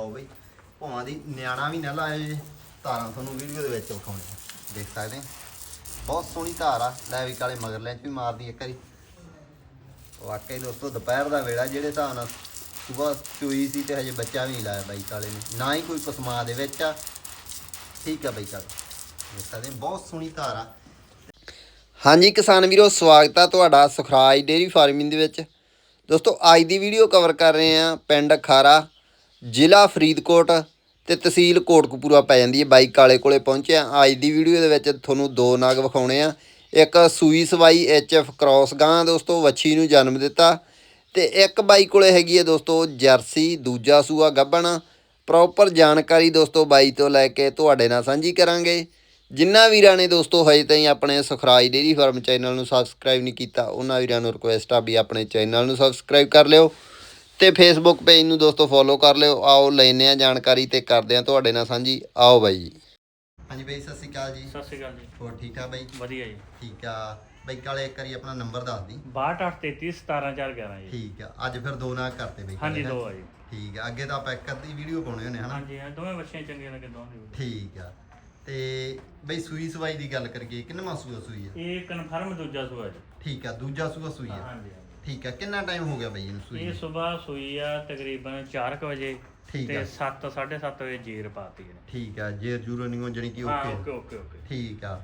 ਲਓ ਬਈ। ਭਾਵਾਂ ਦੀ ਨਿਆਣਾ ਵੀ ਨਾ ਲਾਏ ਜੇ। ਧਾਰਾਂ ਤੁਹਾਨੂੰ ਵੀਡੀਓ ਦੇ ਵਿੱਚ ਵਿਖਾਉਣੇ ਦੇਖ ਸਕਦੇ ਆ। ਬਹੁਤ ਸੋਹਣੀ ਧਾਰ ਆ। ਲੈ ਵੀ ਕਾਲੇ ਮਗਰ ਲੈਂਚ ਵੀ ਮਾਰਦੀ ਇੱਕ ਵਾਰੀ। ਵਾਕਈ ਦੋਸਤੋ, ਦੁਪਹਿਰ ਦਾ ਵੇਲਾ ਜਿਹੜੇ ਹਿਸਾਬ ਨਾਲ ਸਵੇਰ ਚੋਈ ਸੀ ਤੇ ਹਜੇ ਬੱਚਾ ਵੀ ਨਹੀਂ ਲਾਇਆ ਬਾਈ ਕਾਲੇ ਨੇ। ਨਾ ਹੀ ਕੋਈ ਪਸਮਾ ਦੇ ਵਿੱਚ ਆ। ਠੀਕ ਆ ਬਾਈ ਕਾਲੇ। ਦੇਖ ਸਕਦੇ ਬਹੁਤ ਸੋਹਣੀ ਧਾਰ ਆ। ਹਾਂਜੀ ਕਿਸਾਨ ਵੀਰੋ, ਸਵਾਗਤ ਆ ਤੁਹਾਡਾ ਸੁਖਰਾਜ ਡੇਰੀ ਫਾਰਮਿੰਗ ਦੇ ਵਿੱਚ। ਦੋਸਤੋ, ਅੱਜ ਦੀ ਵੀਡੀਓ ਕਵਰ ਕਰ ਰਹੇ ਆ ਪਿੰਡ ਖਾਰਾ ਜ਼ਿਲ੍ਹਾ ਫਰੀਦਕੋਟ ਤੇ ਤਹਿਸੀਲ ਕੋਟਕਪੂਰਾ ਪੈ ਜਾਂਦੀ ਹੈ। ਬਾਈਕ ਵਾਲੇ ਕੋਲੇ ਪਹੁੰਚਿਆ ਅੱਜ ਦੀ ਵੀਡੀਓ ਦੇ ਵਿੱਚ ਤੁਹਾਨੂੰ ਦੋ ਨਾਗ ਵਿਖਾਉਣੇ ਆ ਇੱਕ ਸੂਈ ਸਵਾਈ ਐਚਐਫ ਕ੍ਰਾਸ ਗਾਂ ਦੋਸਤੋ ਵੱਛੀ ਨੂੰ ਜਨਮ ਦਿੱਤਾ ਤੇ ਇੱਕ ਬਾਈ ਕੋਲੇ ਹੈਗੀ ਹੈ ਦੋਸਤੋ ਜਰਸੀ, ਦੂਜਾ ਸੂਆ ਗੱਬਣ। ਪ੍ਰੋਪਰ ਜਾਣਕਾਰੀ ਦੋਸਤੋ ਬਾਈ ਤੋਂ ਲੈ ਕੇ ਤੁਹਾਡੇ ਨਾਲ ਸਾਂਝੀ ਕਰਾਂਗੇ। ਜਿਨ੍ਹਾਂ ਵੀਰਾਂ ਨੇ ਦੋਸਤੋ ਹਜੇ ਤਾਈਂ ਆਪਣੇ ਸੁਖਰਾਜ ਡੇਰੀ ਫਾਰਮ ਚੈਨਲ ਨੂੰ ਸਬਸਕ੍ਰਾਈਬ ਨਹੀਂ ਕੀਤਾ, ਉਹਨਾਂ ਵੀਰਾਂ ਨੂੰ ਰਿਕੁਐਸਟ ਆ ਵੀ ਆਪਣੇ ਚੈਨਲ ਨੂੰ ਸਬਸਕ੍ਰਾਈਬ ਕਰ ਲਿਓ। ਤੇ ਫੇਸਬੁੱਕ ਪੇਜ ਨੂੰ ਦੋਸਤੋ ਫੋਲੋ ਕਰ ਲਿਓ। ਆਓ ਲੈਨੇ ਆ ਜਾਣਕਾਰੀ ਤੇ ਕਰਦੇ ਆ ਤੁਹਾਡੇ ਨਾਲ ਸਾਂਝੀ। ਆਓ ਬਾਈ ਜੀ। ਹਾਂਜੀ ਬਾਈ ਸਤਿ ਸ਼੍ਰੀ ਅਕਾਲ ਜੀ। ਸਤਿ ਸ਼੍ਰੀ ਅਕਾਲ ਜੀ। ਹੋਰ ਠੀਕ ਆ ਬਾਈ? ਵਧੀਆ ਜੀ। ਠੀਕ ਆ। ਬਾਈ ਕਾਲੇ ਇੱਕ ਵਾਰੀ ਆਪਣਾ ਨੰਬਰ ਦੱਸ ਦੀ। 6233 17411 ਜੀ। ਠੀਕ ਆ। ਅੱਜ ਫਿਰ ਦੋ ਨਾਗ ਕਰਤੇ ਬਾਈ। ਹਾਂਜੀ ਦੋ ਆ ਜੀ। ਠੀਕ ਆ। ਅੱਗੇ ਤਾਂ ਆਪਾਂ ਇੱਕ ਅੱਧੀ ਵੀਡੀਓ ਪਾਉਣੇ ਹੁੰਦੇ ਹਨਾ? ਹਾਂਜੀ ਹਾਂ ਦੋਵੇਂ ਬੱਚੇ ਚੰਗੇ ਲੱਗੇ ਦੋਵਾਂ ਦੇ ਠੀਕ ਆ। ਤੇ ਬਈ ਸੂਈ ਸਵਾਈ ਦੀ ਗੱਲ ਕਰੀਏ ਕਿੰਨਾ ਸੂਆ ਸੂਈ ਆ? ਇਹ ਕਨਫਰਮ ਦੂਜਾ ਸੂਆ ਜੀ। ਠੀਕ ਆ ਦੂਜਾ ਸੂਆ ਸੂਈ ਆ। ਹਾਂਜੀ। ਠੀਕ ਆ ਕਿੰਨਾ ਟਾਈਮ ਹੋ ਗਿਆ ਬਈ ਇਹਨੂੰ ਸੂਈ ਇਹ ਨੂੰ? ਸਵੇਰ ਸੂਈ ਆ ਤਕਰੀਬਨ 4 ਵਜੇ ਠੀਕ ਤੇ ਆ। 7 7:30 ਵਜੇ ਜੀਰ ਪਾਤੀ ਨੇ ਠੀਕ ਆ ਜੇਰ ਜੂਰੋ ਨਹੀਂ ਜਣੀ ਕਿ ਹਾਂ ਓਕੇ। Okay okay okay. ਠੀਕ ਆ।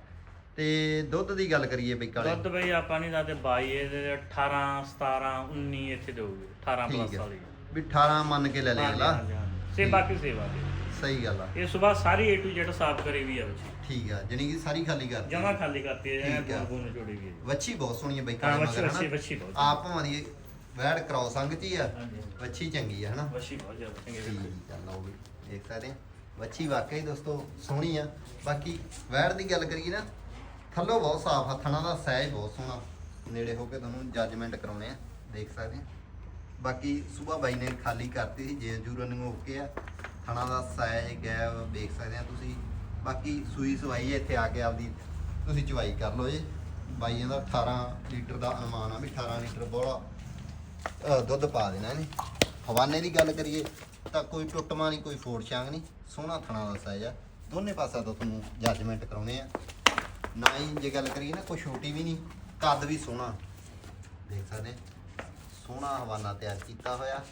ਤੇ ਦੁੱਧ ਦੀ ਗੱਲ ਕਰੀਏ ਬਈ ਕਾਲੇ ਦੁੱਧ ਬਈ ਆਪਾਂ ਨਹੀਂ ਦਾਦੇ 22 ਇਹਦੇ 18 17 19 ਇੱਥੇ ਦੇਊਗੇ 18 ਠੀਕ ਪਲੱਸ ਆ। ਵਾਲੀ। ਵੀ 18 ਮੰਨ ਕੇ ਲੈ ਲੈ ਹਾਂਜੀ, ਅਗਲਾ ਹਾਂਜੀ, ਹਾਂਜੀ। ਸੇਵਾ ਕੀ ਸੇਵਾ ਦੀ। ਸਹੀ ਗੱਲ ਆ। ਇਹ ਸਵੇਰ ਸਾਰੀ A to Z ਸਾਫ਼ ਕਰੀ ਵੀ ਆ ਬੱਚੀ। ਠੀਕ ਆ ਜਣੀ ਕਿ ਸਾਰੀ ਖਾਲੀ ਕਰਤੀ। ਜਮਾ ਖਾਲੀ ਕਰਤੀ ਹੈ ਠੀਕ ਆ। ਗੁਣ ਗੁਣ ਜੋੜੀ ਵੀ ਹੈ ਵੱਛੀ ਬਹੁਤ ਸੋਹਣੀ ਹੈ ਬਈ ਹਾਂ ਬੱਚੀ ਬਹੁਤ ਆਪ ਭਾਵਾਂ ਦੀ ਵੈੜ ਚ ਹੀ ਆ ਹਾਂਜੀ ਵੱਛੀ ਚੰਗੀ ਆ ਹਨਾ? ਬੱਚੀ ਬਹੁਤ ਜ਼ਿਆਦਾ ਚੰਗੀ ਵੇਖੋ। ਠੀਕ ਆ ਲਓ ਵੀ ਦੇਖ ਸਕਦੇ ਆ ਵੱਛੀ ਵਾਕਈ ਦੋਸਤੋ ਸੋਹਣੀ ਆ। ਬਾਕੀ ਵੈੜ ਦੀ ਗੱਲ ਕਰੀਏ ਨਾ ਥੱਲੋਂ ਬਹੁਤ ਸਾਫ਼ ਹੱਥਾਂ ਦਾ ਸਹਿਜ ਬਹੁਤ ਸੋਹਣਾ। ਨੇੜੇ ਹੋ ਕੇ ਤੁਹਾਨੂੰ ਜੱਜਮੈਂਟ ਕਰਾਉਣੇ ਆ ਦੇਖ ਸਕਦੇ ਆ ਬਾਕੀ ਸੂਬਾ ਬਾਈ ਨੇ ਖਾਲੀ ਕਰਤੀ ਸੀ ਜੇ ਜੂ ਰਨਿੰਗ ਓਕੇ ਆ। ਥਣਾ ਦਾ ਸਾਈਜ਼ ਗੈਪ ਦੇਖ ਸਕਦੇ ਆ ਤੁਸੀਂ। ਬਾਕੀ ਸੂਈ ਸਵਾਈ ਹੈ, ਇੱਥੇ ਆ ਕੇ ਆਪਦੀ ਤੁਸੀਂ ਚਵਾਈ ਕਰ ਲਓ ਜੀ। ਬਾਈਆਂ ਦਾ 18 ਲੀਟਰ ਦਾ ਅਨੁਮਾਨ ਆ ਵੀ 18 ਲੀਟਰ ਬੋਲਾ ਦੁੱਧ ਪਾ ਦੇਣਾ ਇਹਨੇ। ਹਵਾਨੇ ਦੀ ਗੱਲ ਕਰੀਏ ਤਾਂ ਕੋਈ ਟੁੱਟਮਾ ਨਹੀਂ, ਕੋਈ ਫੋੜ ਛਾਂਗ ਨਹੀਂ। ਸੋਹਣਾ ਥਣਾ ਦਾ ਸਾਈਜ਼ ਆ ਦੋਨੇ ਪਾਸਾ ਤੋਂ ਤੁਹਾਨੂੰ ਜੱਜਮੈਂਟ ਕਰਾਉਣੇ ਆ। ਨਾ ਹੀ ਜੇ ਗੱਲ ਕਰੀਏ ਨਾ, ਕੋਈ ਛੋਟੀ ਵੀ ਨਹੀਂ, ਕੱਦ ਵੀ ਸੋਹਣਾ। ਦੇਖ ਸਕਦੇ ਸੋਹਣਾ ਹਵਾਨਾ ਤਿਆਰ ਕੀਤਾ ਹੋਇਆ।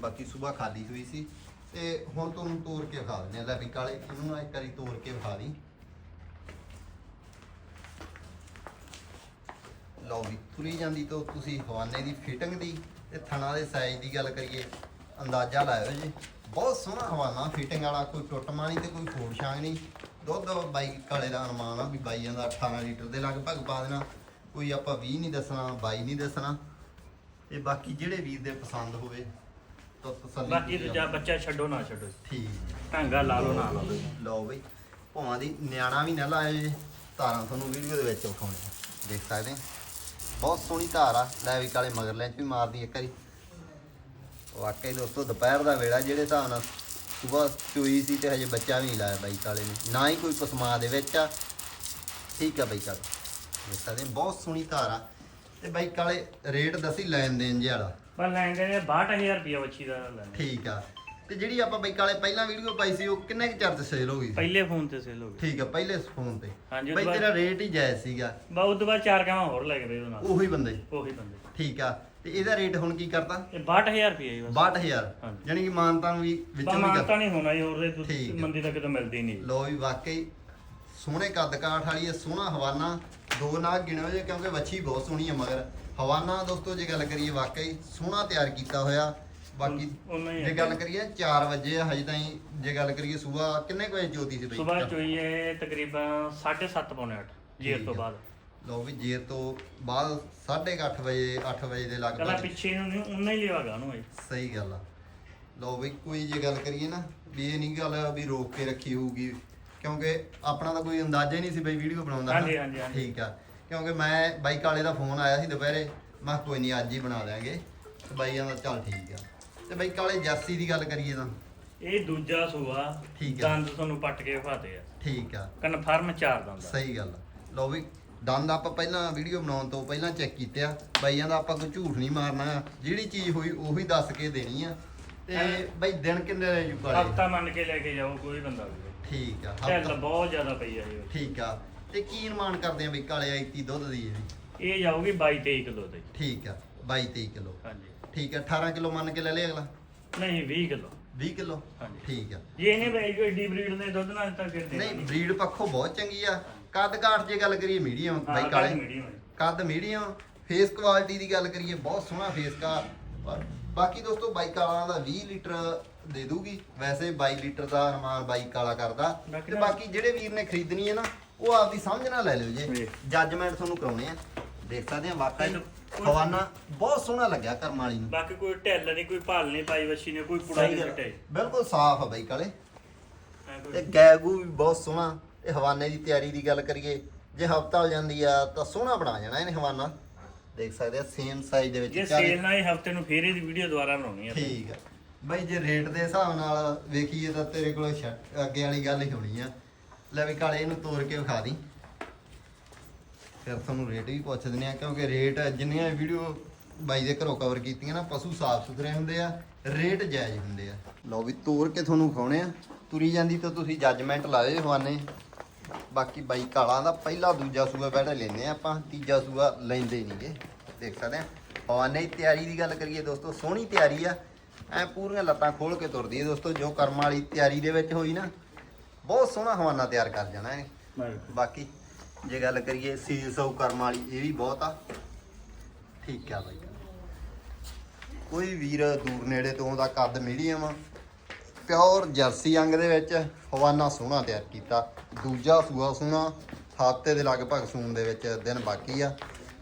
ਬਾਕੀ ਸਵੇਰ ਖਾਲੀ ਹੋਈ ਸੀ। ਤੇ ਹੁਣ ਤੁਹਾਨੂੰ ਤੋੜ ਕੇ ਵਿਖਾ ਦਿੰਦੇ ਆ ਲੈ ਵੀ ਕਾਲੇ, ਇਹਨੂੰ ਨਾ ਇੱਕ ਵਾਰੀ ਤੋੜ ਕੇ ਵਿਖਾ ਦੀ। ਲਓ ਵੀ, ਤੁਰੀ ਜਾਂਦੀ ਤੋਂ ਤੁਸੀਂ ਹਵਾਨੇ ਦੀ ਫਿਟਿੰਗ ਦੀ ਤੇ ਥਣਾ ਦੇ ਸਾਈਜ਼ ਦੀ ਗੱਲ ਕਰੀਏ, ਅੰਦਾਜ਼ਾ ਲਾਇਓ ਜੀ। ਬਹੁਤ ਸੋਹਣਾ ਹਵਾਨਾ ਫਿਟਿੰਗ ਵਾਲਾ, ਕੋਈ ਟੁੱਟਮਾ ਨਹੀਂ ਤੇ ਕੋਈ ਫੋੜ ਛਾਂਗ ਨਹੀਂ। ਦੁੱਧ ਬਾਈ ਕਾਲੇ ਦਾ ਅਨੁਮਾਨ ਆ ਵੀ ਬਾਈਆਂ ਦਾ 18 ਲੀਟਰ ਦੇ ਲਗਭਗ ਪਾ ਦੇਣਾ। ਕੋਈ ਆਪਾਂ 20 ਨਹੀਂ ਦੱਸਣਾ 22 ਨਹੀਂ ਦੱਸਣਾ। ਤੇ ਬਾਕੀ ਜਿਹੜੇ ਵੀਰ ਦੇ ਪਸੰਦ ਹੋਵੇ ਤਾਂ ਤਸੱਲੀ ਬਾਕੀ ਦੂਜਾ ਬੱਚਾ ਛੱਡੋ ਨਾ ਛੱਡੋ। ਠੀਕ। ਢਾਂਗਾ ਲਾ ਲਓ ਨਾ ਲਾ ਲਓ। ਲਓ ਬਈ ਭਾਵਾਂ ਦੀ ਨਿਆਣਾ ਵੀ ਨਾ ਲਾਏ ਜੇ ਧਾਰਾਂ ਤੁਹਾਨੂੰ ਵੀਡੀਓ ਦੇ ਵਿੱਚ ਵਿਖਾਉਣੇ। ਦੇਖ ਸਕਦੇ ਆ। ਬਹੁਤ ਸੋਹਣੀ ਧਾਰ ਆ ਲੈ ਵੀ ਕਾਲੇ ਮਗਰ ਲੈਂਚ ਵੀ ਮਾਰਦੀ ਇੱਕ ਵਾਰੀ। ਵਾਕਈ ਦੋਸਤੋ ਦੁਪਹਿਰ ਦਾ ਵੇਲਾ ਜਿਹੜੇ ਹਿਸਾਬ ਨਾਲ ਸਵੇਰ ਚੋਈ ਸੀ ਤੇ ਹਜੇ ਬੱਚਾ ਵੀ ਨਹੀਂ ਲਾਇਆ ਬਾਈ ਕਾਲੇ ਨੇ। ਨਾ ਹੀ ਕੋਈ ਪਸਮਾ ਦੇ ਵਿੱਚ ਆ। ਠੀਕ ਆ ਬਾਈ ਕਾਲੇ। ਦੇਖ ਸਕਦੇ ਆ ਬਹੁਤ ਸੋਹਣੀ ਧਾਰ ਆ। ਤੇ ਬਾਈ ਕਾਲੇ ਰੇਟ ਦੱਸੀ ਲੈਣ ਦੇਣ ਜੇ ਵਾਲਾ। ਪਰ ਲੈਂਦੇ ਨੇ 62000 ਰੁਪਏ ਬੱਚੀ ਦਾ ਲੈਣਾ ਠੀਕ ਆ। ਤੇ ਜਿਹੜੀ ਆਪਾਂ ਬਾਈ ਕਾਲੇ ਪਹਿਲਾਂ ਵੀਡੀਓ ਪਾਈ ਸੀ ਉਹ ਕਿੰਨੇ ਕੁ ਚਰਚ ਸੇਲ ਹੋ ਗਈ? ਸੀ? ਪਹਿਲੇ ਫੋਨ ਤੇ ਸੇਲ ਹੋ ਗਈ। ਠੀਕ ਆ ਪਹਿਲੇ ਫੋਨ ਤੇ। ਹਾਂਜੀ, ਬਾਈ ਤੇਰਾ ਰੇਟ ਹੀ ਜਾਇਜ਼ ਸੀਗਾ। ਬਾ ਉਹ ਤੋਂ ਬਾਅਦ ਚਾਰ ਕਾਵਾਂ ਹੋਰ ਲੱਗ ਰਹੇ ਉਹਦੇ ਨਾਲ। ਉਹੀ ਬੰਦੇ। ਉਹੀ ਬੰਦੇ। ਠੀਕ ਆ। ਤੇ ਇਹਦਾ ਰੇਟ ਹੁਣ ਕੀ ਕਰਤਾ? ਇਹ 62000 ਰੁਪਏ ਹੀ ਬਸ। 62000 ਹਾਂਜੀ। ਯਾਨੀ ਕਿ ਮਾਨਤਾਂ ਵੀ ਬਾ ਵਿੱਚੋਂ ਵੀ ਮਾਨਤਾ ਨਹੀਂ ਹੋਣਾ ਜੀ ਹੋਰ ਦੇ ਠੀਕ ਹੈ। ਮੰਦੀ ਤੱਕ ਤਾਂ ਮਿਲਦੀ ਨਹੀਂ। ਲੋ ਵੀ ਵਾਕਈ ਸੋਹਣੇ ਕੱਦ ਕਾਠ ਵਾਲੀ ਹੈ ਸੋਹਣਾ ਹਵਾਨਾ। ਦੋ ਨਾਗ ਗਿਣੋ ਜੇ ਕਿਉਂਕਿ ਵੱਛੀ ਬਹੁਤ ਸੋਹਣੀ ਹੈ ਮਗਰ ਹਵਾਨਾ ਦੋਸਤੋ ਜੇ ਗੱਲ ਕਰੀਏ ਵਾਕਈ ਸੋਹਣਾ ਤਿਆਰ ਕੀਤਾ ਹੋਇਆ। ਬਾਕੀ ਹੀ ਜੇ ਗੱਲ ਕਰੀਏ 4 ਵਜੇ ਹਜੇ ਤਾਈਂ ਜੇ ਗੱਲ ਕਰੀਏ ਸਵੇਰ ਕਿੰਨੇ ਕੁ ਵਜੇ ਜੋਤੀ ਸੀ ਬਈ? ਸਵੇਰ ਚੋਈ ਤਕਰੀਬਨ 7:30 ਪੌਣੇ 8 ਜੇਰ ਤੋਂ। ਬਾਅਦ। ਲਓ ਵੀ ਜੇਰ ਤੋਂ ਬਾਅਦ 8:30 ਵਜੇ 8 ਵਜੇ ਦੇ ਕਲਾ ਲਗਭਗ ਪਿੱਛੇ ਨੂੰ ਨਹੀਂ ਉਨਾ ਹੀ ਲਿਆਗਾ ਉਹਨੂੰ ਇਹ। ਸਹੀ ਗੱਲ ਆ। ਲਓ ਵੀ ਕੋਈ ਜੇ ਗੱਲ ਕਰੀਏ ਨਾ ਵੀ ਇਹ ਨਹੀਂ ਗੱਲ ਵੀ ਰੋਕ ਕੇ ਰੱਖੀ ਹੋਊਗੀ ਕਿਉਂਕਿ ਆਪਣਾ ਤਾਂ ਕੋਈ ਅੰਦਾਜ਼ਾ ਹੀ ਨਹੀਂ ਸੀ ਬਈ ਵੀਡੀਓ ਬਣਾਉਂਦਾ ਹਾਂਜੀ, ਹਾਂਜੀ, ਹਾਂਜੀ। ਠੀਕ ਆ। ਕਿਉਂਕਿ ਮੈਂ ਬਾਈ ਕਾਲੇ ਦਾ ਫੋਨ ਆਇਆ ਸੀ ਦੁਪਹਿਰੇ ਮੈਂ ਕਿਹਾ ਕੋਈ ਨਹੀਂ ਅੱਜ ਹੀ ਬਣਾ ਦਿਆਂਗੇ। ਤੇ ਬਾਈਆਂ ਦਾ ਚੱਲ ਠੀਕ ਆ। ਤੇ ਬਾਈ ਕਾਲੇ ਜਰਸੀ ਦੀ ਗੱਲ ਕਰੀਏ ਤਾਂ। ਇਹ ਦੂਜਾ ਸੂਆ ਠੀਕ ਆ। ਦੰਦ ਤੁਹਾਨੂੰ ਪੱਟ ਕੇ ਵਿਖਾਤੇ ਆ। ਠੀਕ ਆ। ਕਨਫਰਮ ਚਾਰ ਦੰਦ ਆ। ਸਹੀ ਗੱਲ ਆ। ਲਓ ਵੀ ਦੰਦ ਆਪਾਂ ਪਹਿਲਾਂ ਵੀਡੀਓ ਬਣਾਉਣ ਤੋਂ ਪਹਿਲਾਂ ਚੈੱਕ ਕੀਤੇ ਆ। ਬਾਈਆਂ ਦਾ ਆਪਾਂ ਕੋਈ ਝੂਠ ਨਹੀਂ ਮਾਰਨਾ। ਜਿਹੜੀ ਚੀਜ਼ ਹੋਈ ਉਹੀ ਦੱਸ ਕੇ ਦੇਣੀ ਆ। ਤੇ ਬਈ ਦਿਨ ਕਿੰਨੇ ਰਹੇ ਜੂ ਕਾਲੇ ਹਫਤਾ ਮੰਨ ਕੇ ਲੈ ਕੇ ਜਾਓ ਕੋਈ ਬੰਦਾ ਵੀ ਠੀਕ ਆ ਢਿੱਲ ਹਫ਼ਤਾ- ਬਹੁਤ ਜ਼ਿਆਦਾ ਪਈ ਆ ਜੀ ਠੀਕ ਆ। ਤੇ ਕੀ ਅਨੁਮਾਨ ਕਰਦੇ ਆ ਬਈ ਕਾਲੇ ਆਈਤੀ ਦੁੱਧ ਦੀ ਇਹ? ਵੀ? ਇਹ ਜਾਊਗੀ 22 23 ਕਿਲੋ ਦੀ। ਠੀਕ ਆ 22 23 ਕਿਲੋ। ਹਾਂਜੀ। ਠੀਕ ਆ 18 ਕਿਲੋ ਮੰਨ ਕੇ ਲੈ ਲਿਆ ਅਗਲਾ? ਨਹੀਂ 20 ਕਿਲੋ। 20 ਕਿਲੋ? ਹਾਂਜੀ। ਠੀਕ ਆ। ਜੇ ਇਹਨੇ ਬਈ ਕੋਈ ਡੀ ਬਰੀਡ ਨੇ ਦੁੱਧ ਨਾਲ ਤਾਂ ਦੇ ਨਹੀਂ ਬਰੀਡ ਪੱਖੋਂ ਬਹੁਤ ਚੰਗੀ ਆ। ਕੱਦ ਕਾਠ ਜੇ ਗੱਲ ਕਰੀਏ ਮੀਡੀਅਮ ਬਾਈ ਕਾਲੇ। ਕੱਦ ਮੀਡੀਅਮ ਫੇਸ ਕੁਆਲਿਟੀ ਦੀ ਗੱਲ ਕਰੀਏ ਬਹੁਤ ਸੋਹਣਾ ਫੇਸ ਕਾ ਪਰ ਬਾਕੀ ਦੋਸਤੋ ਬਾਈ ਕਾਲਾ ਦਾ 20 ਲੀਟਰ ਦੇ ਦੂਗੀ। ਵੈਸੇ 22 ਲੀਟਰ ਦਾ ਅਨੁਮਾਨ ਬਾਈ ਕਾਲਾ ਕਰਦਾ। ਤਾਂ- ਬਾਕੀ ਜਿਹੜੇ ਵੀਰ ਨੇ ਖਰੀਦਣੀ ਹੈ ਨਾ ਉਹ ਆਪਦੀ ਸਮਝ ਨਾਲ ਲੈ ਲਿਓ ਜੇ। ਜੱਜਮੈਂਟ ਤੁਹਾਨੂੰ ਕਰਾਉਣੇ ਆ। ਦੇਖ ਸਕਦੇ ਆ ਵਾਕਈ ਇਹ ਤਾਂ ਕੋਈ- ਹਵਾਨਾ ਬਹੁਤ ਸੋਹਣਾ ਲੱਗਿਆ ਕਰਮ ਵਾਲੀ ਨੂੰ। ਬਾਕੀ ਕੋਈ ਢਿੱਲ ਨਹੀਂ ਕੋਈ ਭਾਲ ਨਹੀਂ ਪਾਈ ਵੱਛੀ ਨੇ ਕੋਈ ਕੁੜਾ ਨਹੀਂ। ਛੱਟੇ ਬਿਲਕੁਲ ਸਾਫ਼ ਆ ਬਾਈ ਕਾਲੇ। ਤੇ ਗੈਗੂ ਵੀ ਬਹੁਤ ਸੋਹਣਾ। ਇਹ ਹਵਾਨੇ ਦੀ ਤਿਆਰੀ ਦੀ ਗੱਲ ਕਰੀਏ ਜੇ ਹਫਤਾ ਹੋ ਜਾਂਦੀ ਆ ਤਾਂ ਸੋਹਣਾ ਬਣਾ ਜਾਣਾ ਇਹਨੇ ਹਵਾਨਾ। ਦੇਖ ਸਕਦੇ ਆ ਸੇਮ ਸਾਈਜ਼ ਦੇ ਵਿੱਚ ਜੇ ਚਾਲੀ- ਸੇਲ ਨਾਲ ਹੀ ਹਫ਼ਤੇ ਨੂੰ ਫੇਰ ਇਹਦੀ ਵੀਡੀਓ ਦੁਬਾਰਾ ਬਣਾਉਣੀ ਆ। ਠੀਕ ਆ। ਬਾਈ ਜੇ ਰੇਟ ਦੇ ਹਿਸਾਬ ਨਾਲ ਵੇਖੀਏ ਤਾਂ ਤੇਰੇ ਕੋਲ ਅੱਗੇ ਵਾਲੀ ਗੱਲ ਹੀ ਹੋਣੀ ਆ। ਲੈ ਵੀ ਕਾਲੇ ਇਹਨੂੰ ਤੋੜ ਕੇ ਵਿਖਾ ਦੀ। ਫਿਰ ਤੁਹਾਨੂੰ ਰੇਟ ਵੀ ਪੁੱਛ ਦਿੰਦੇ ਆ ਕਿਉਂਕਿ ਰੇਟ ਜਿੰਨੀਆਂ ਵੀਡੀਓ ਬਾਈ ਦੇ ਘਰੋਂ ਕਵਰ ਕੀਤੀਆਂ ਨਾ, ਪਸ਼ੂ ਸਾਫ਼ ਸੁਥਰੇ ਹੁੰਦੇ ਆ ਰੇਟ ਜਾਇਜ਼ ਹੁੰਦੇ ਆ। ਲਓ ਵੀ ਤੋੜ ਕੇ ਤੁਹਾਨੂੰ ਵਿਖਾਉਣੇ ਆ। ਤੁਰੀ ਜਾਂਦੀ ਤਾਂ ਤੁਸੀਂ ਜੱਜਮੈਂਟ ਲਾਇਓ ਹਵਾਨੇ ਬਾਕੀ ਬਾਈ ਕਾਲਾਂ ਦਾ ਪਹਿਲਾ ਦੂਜਾ ਸੂਆ ਬੈਠਾ ਲੈਨੇ ਆ ਆਪਾਂ, ਤੀਜਾ ਸੂਆ ਲੈਂਦੇ ਨਹੀਂਗੇ ਦੇਖ ਸਕਦੇ ਆ ਹਵਾਨੇ ਦੀ ਤਿਆਰੀ ਦੀ ਗੱਲ ਕਰੀਏ ਦੋਸਤੋ, ਸੋਹਣੀ ਤਿਆਰੀ ਆ। ਐ ਪੂਰੀਆਂ ਲੱਤਾਂ ਖੋਲ ਕੇ ਤੁਰਦੀ ਹੈ ਦੋਸਤੋ, ਜੋ ਕਰਮ ਵਾਲੀ ਤਿਆਰੀ ਦੇ ਵਿੱਚ ਹੋਈ ਨਾ ਬਹੁਤ ਸੋਹਣਾ ਹਵਾਨਾ ਤਿਆਰ ਕਰ ਜਾਣਾ ਇਹਨੇ। ਬਾਕੀ ਜੇ ਗੱਲ ਕਰੀਏ ਸੀਲ ਸੌ ਕਰਮ ਵਾਲੀ ਇਹ ਵੀ ਬਹੁਤ ਆ। ਠੀਕ ਆ ਬਾਈ। ਕੋਈ ਵੀਰ ਦੂਰ ਨੇੜੇ ਤੋਂ ਦਾ ਕੱਦ ਮੀਡੀਅਮ ਆ। ਪਿਓਰ ਜਰਸੀ ਅੰਗ ਦੇ ਵਿੱਚ ਹਵਾਨਾ ਸੋਹਣਾ ਤਿਆਰ ਕੀਤਾ। ਦੂਜਾ ਸੂਆ ਸੋਹਣਾ ਹਫ਼ਤੇ ਦੇ ਲਗਭਗ ਸੂਣ ਦੇ ਵਿੱਚ ਦਿਨ ਬਾਕੀ ਆ।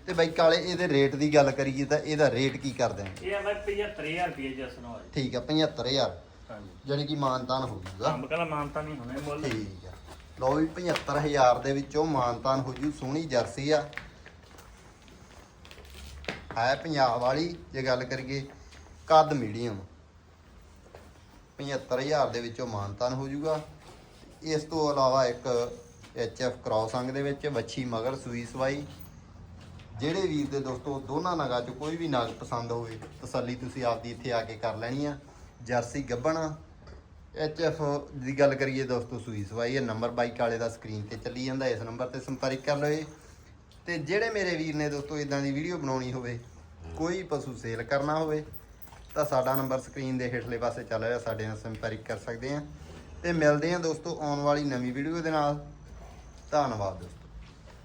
ਤੇ ਬਾਈ ਕਾਲੇ ਇਹਦੇ ਰੇਟ ਦੀ ਗੱਲ ਕਰੀਏ ਤਾਂ ਇਹਦਾ ਰੇਟ ਕੀ ਕਰਦੇ ਆ ਇਹ ਆ ਬਾਈ 75000 ਰੁਪਏ ਜਸ ਨੂੰ ਆਏ ਠੀਕ ਆ 75000 ਹਾਂਜੀ। ਜਾਣੀ ਕਿ ਮਾਨਤਾਨ ਹੋ ਜਾਊਗਾ। ਅੰਬ ਕਲਾ ਮਾਨਤਾ ਨਹੀਂ ਹੋਣੇ ਮੁੱਲ। ਠੀਕ ਆ। ਲਓ ਵੀ 75000 ਦੇ ਵਿੱਚੋਂ ਮਾਨਤਾਨ ਹੋ ਜੂ ਸੋਹਣੀ ਜਰਸੀ ਆ। ਹੈ ਪੰਜਾਬ ਵਾਲੀ ਜੇ ਗੱਲ ਕਰੀਏ ਕੱਦ ਮੀਡੀਅਮ। 75000 ਦੇ ਵਿੱਚੋਂ ਮਾਨਤਾਨ ਹੋ ਜੂਗਾ। ਇਸ ਤੋਂ ਇਲਾਵਾ ਇੱਕ ਐਚਐਫ ਕ੍ਰਾਸ ਅੰਗ ਦੇ ਵਿੱਚ ਵੱਛੀ ਮਗਰ ਸੂਈ ਸਵਾਈ। ਜਿਹੜੇ ਵੀਰ ਦੇ ਦੋਸਤੋ ਦੋਨਾਂ ਨਗਾਂ ਚ ਕੋਈ ਵੀ ਨਗ ਪਸੰਦ ਹੋਵੇ ਤਸੱਲੀ ਤੁਸੀਂ ਆਪਦੀ ਇੱਥੇ ਆ ਕੇ ਕਰ ਲੈਣੀ ਆ। ਜਰਸੀ ਗੱਬਣਾ। ਐਚਐਫ ਦੀ ਗੱਲ ਕਰੀਏ ਦੋਸਤੋ, ਸੂਈ ਸਵਾਈ ਹੈ। ਨੰਬਰ ਬਾਈਕ ਵਾਲੇ ਦਾ ਸਕਰੀਨ ਤੇ ਚੱਲੀ ਜਾਂਦਾ। ਇਸ ਨੰਬਰ ਤੇ ਸੰਪਰਕ ਕਰ ਲਓ ਇਹ। ਤੇ ਜਿਹੜੇ ਮੇਰੇ ਵੀਰ ਨੇ ਦੋਸਤੋ ਇਦਾਂ ਦੀ ਵੀਡੀਓ ਬਣਾਉਣੀ ਹੋਵੇ, ਕੋਈ ਪਸ਼ੂ ਸੇਲ ਕਰਨਾ ਹੋਵੇ, ਤਾਂ ਸਾਡਾ ਨੰਬਰ ਸਕਰੀਨ ਦੇ ਹੇਠਲੇ ਪਾਸੇ ਚੱਲ ਰਿਹਾ। ਸਾਡੇ ਨਾਲ ਸੰਪਰਕ ਕਰ ਸਕਦੇ ਆ ਤੇ ਮਿਲਦੇ ਆ ਦੋਸਤੋ ਆਉਣ ਵਾਲੀ ਨਵੀਂ ਵੀਡੀਓ ਦੇ ਨਾਲ। ਧੰਨਵਾਦ ਦੋਸਤੋ।